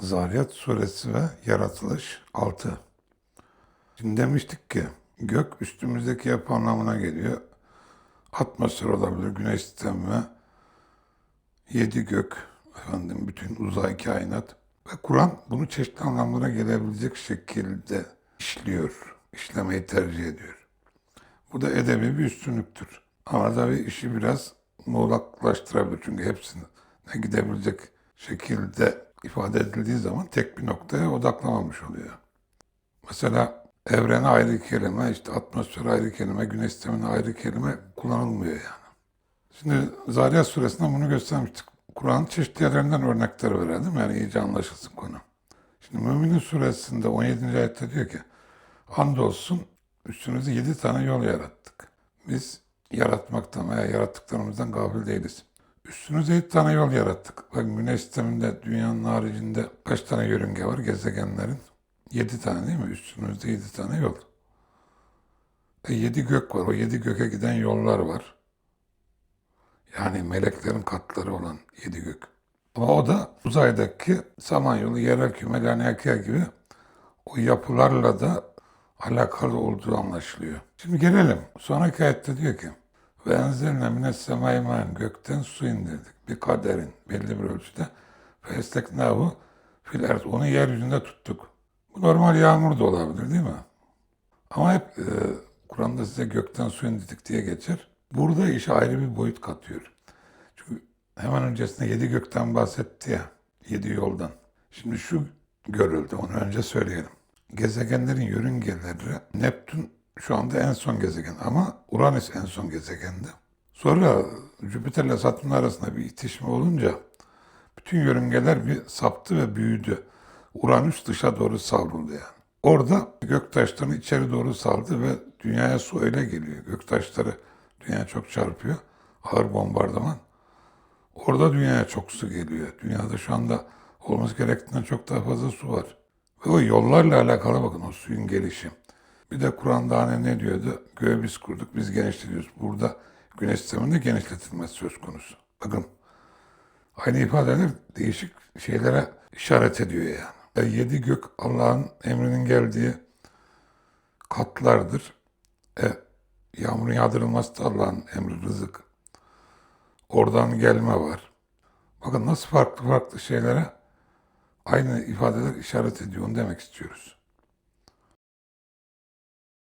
Zariyat suresi ve yaratılış 6. Şimdi demiştik ki gök üstümüzdeki yapı anlamına geliyor. Atmosfer olabilir, güneş sistemi ve yedi gök, efendim bütün uzay kainat. Ve Kur'an bunu çeşitli anlamlara gelebilecek şekilde işliyor, işlemeyi tercih ediyor. Bu da edebi bir üstünlüktür. Ama tabii işi biraz muğlaklaştırabilir. Çünkü hepsine gidebilecek şekilde ifade edildiği zaman tek bir noktaya odaklamamış oluyor. Mesela evrene ayrı kelime, işte atmosfer ayrı kelime, güneş sistemine ayrı kelime kullanılmıyor yani. Şimdi Zariyat suresinden bunu göstermiştik. Kur'an'ın çeşitli yerlerinden örnekler verelim yani iyice anlaşılsın konu. Şimdi Müminin suresinde 17. ayette diyor ki Andolsun üstünüze yedi tane yol yarattık. Biz yaratmaktan veya yarattıklarımızdan gafil değiliz. Üstünüze yedi tane yol yarattık. Bak güneş sisteminde dünyanın haricinde kaç tane yörünge var gezegenlerin? Yedi tane değil mi? Üstünüzde yedi tane yol. E yedi gök var. O yedi göke giden yollar var. Yani meleklerin katları olan yedi gök. Ama o da uzaydaki Samanyolu, Yerelküme, Laniakya gibi o yapılarla da alakalı olduğu anlaşılıyor. Şimdi gelelim. Sonraki ayette diyor ki ve enzelne mines semai maen gökten su indirdik. Bir kaderin belli bir ölçüde. Festeknahu fil erd. Onu yeryüzünde tuttuk. Bu normal yağmur da olabilir değil mi? Ama hep e, Kur'an'da size gökten su indirdik diye geçer. Burada işe ayrı bir boyut katıyor. Çünkü hemen öncesinde yedi gökten bahsetti ya. Yedi yoldan. Şimdi şu görüldü. Onu önce söyleyelim. Gezegenlerin yörüngeleri Neptün şu anda en son gezegen ama Uranüs en son gezegendi. Sonra Jüpiter ile Satürn arasında bir itişme olunca bütün yörüngeler bir saptı ve büyüdü. Uranüs dışa doğru savruldu yani. Orada göktaşlarını içeri doğru saldı ve dünyaya su öyle geliyor. Göktaşları dünyaya çok çarpıyor. Ağır bombardıman. Orada dünyaya çok su geliyor. Dünyada şu anda olması gerektiğinden çok daha fazla su var. Ve o yollarla alakalı bakın o suyun gelişi. Bir de Kur'an'da hani ne diyordu? Göğü biz kurduk, biz genişletiyoruz. Burada güneş sisteminde genişletilmesi söz konusu. Bakın aynı ifadeler değişik şeylere işaret ediyor yani. E, yedi gök Allah'ın emrinin geldiği katlardır. E, yağmurun yağdırılması da Allah'ın emri, rızık. Oradan gelme var. Bakın nasıl farklı farklı şeylere aynı ifadeler işaret ediyor onu demek istiyoruz.